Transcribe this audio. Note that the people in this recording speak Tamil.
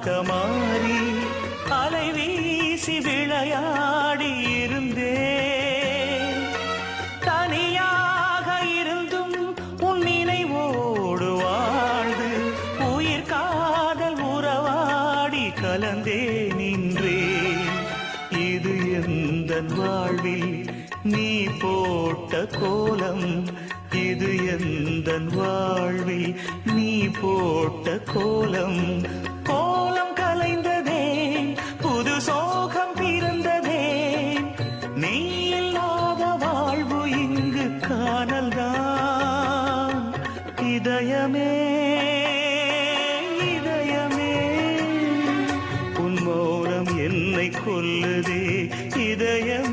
ராகமாறி அலை வீசி விளையாடி இருந்தே தனியாக இருந்தும் உன் நினைவோடு வாழ்ந்து உயிர் காதல் உறவாடி கலந்தே நின்றே இது எந்த வாழ்வில் நீ போட்ட கோலம்? இது எந்த வாழ்வில் நீ போட்ட கோலம்? இதயமே இதயமே. உன் மௌனம் என்னை கொல்லுதே இதயமே.